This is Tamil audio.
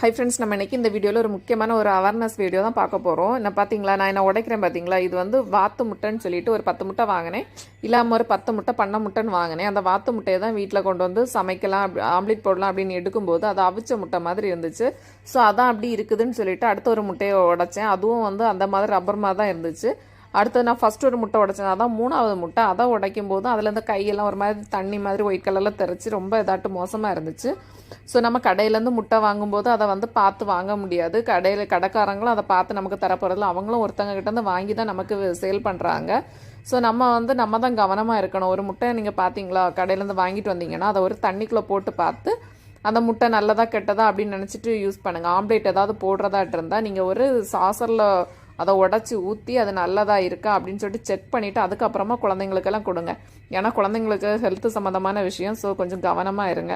ஹை ஃப்ரெண்ட்ஸ் நம்ம இன்றைக்கி இந்த வீடியோவில் ஒரு முக்கியமான ஒரு அவேர்னஸ் வீடியோ தான் பார்க்க போகிறோம் என்ன பார்த்தீங்களா? நான் என்ன உடைக்கிறேன் பார்த்தீங்களா? இது வந்து வாத்து முட்டைன்னு சொல்லிட்டு ஒரு பத்து முட்டை வாங்கினேன். இல்லாமல் ஒரு பத்து முட்டை பண்ண முட்டைன்னு வாங்கினேன். அந்த வாத்து முட்டையை தான் வீட்டில் கொண்டு வந்து சமைக்கலாம் அப்படி ஆம்லேட் போடலாம் அப்படின்னு எடுக்கும்போது அது அவிச்ச முட்டை மாதிரி இருந்துச்சு. ஸோ அதான் அப்படி இருக்குதுன்னு சொல்லிட்டு அடுத்த ஒரு முட்டையை உடைச்சேன். அதுவும் வந்து அந்த மாதிரி ரப்பர் மாதிரி தான் இருந்துச்சு. அடுத்தது நான் ஃபஸ்ட்டு ஒரு முட்டை உடைச்சேன். அதான் மூணாவது முட்டை. அதை உடைக்கும் போது அதுலேருந்து கையெல்லாம் ஒரு மாதிரி தண்ணி மாதிரி ஒயிட் கலரில் தெரிச்சு ரொம்ப இதாட்டு மோசமாக இருந்துச்சு. ஸோ நம்ம கடையிலேருந்து முட்டை வாங்கும்போது அதை வந்து பார்த்து வாங்க முடியாது. கடையில் கடைக்காரங்களும் அதை பார்த்து நமக்கு தரப்போகிறதில்ல அவங்களும் ஒருத்தங்க கிட்டேருந்து வாங்கி தான் நமக்கு சேல் பண்ணுறாங்க ஸோ நம்ம வந்து நம்ம தான் கவனமாக இருக்கணும். ஒரு முட்டை நீங்கள் பார்த்தீங்களா? கடையிலேருந்து வாங்கிட்டு வந்தீங்கன்னா அதை ஒரு தண்ணிக்குள்ளே போட்டு பார்த்து அந்த முட்டை நல்லதா கெட்டதா அப்படின்னு நினச்சிட்டு யூஸ் பண்ணுங்கள் ஆம்லேட் ஏதாவது போடுறதா இருந்தால் நீங்கள் ஒரு சாசரில் அதை உடச்சி ஊற்றி அது நல்லதாக இருக்கா அப்படின்னு சொல்லிட்டு செக் பண்ணிவிட்டு அதுக்கப்புறமா குழந்தைங்களுக்கெல்லாம் கொடுங்க. ஏன்னா குழந்தைங்களுக்கு ஹெல்த் சம்மந்தமான விஷயம் ஸோ கொஞ்சம் கவனமாக இருங்க.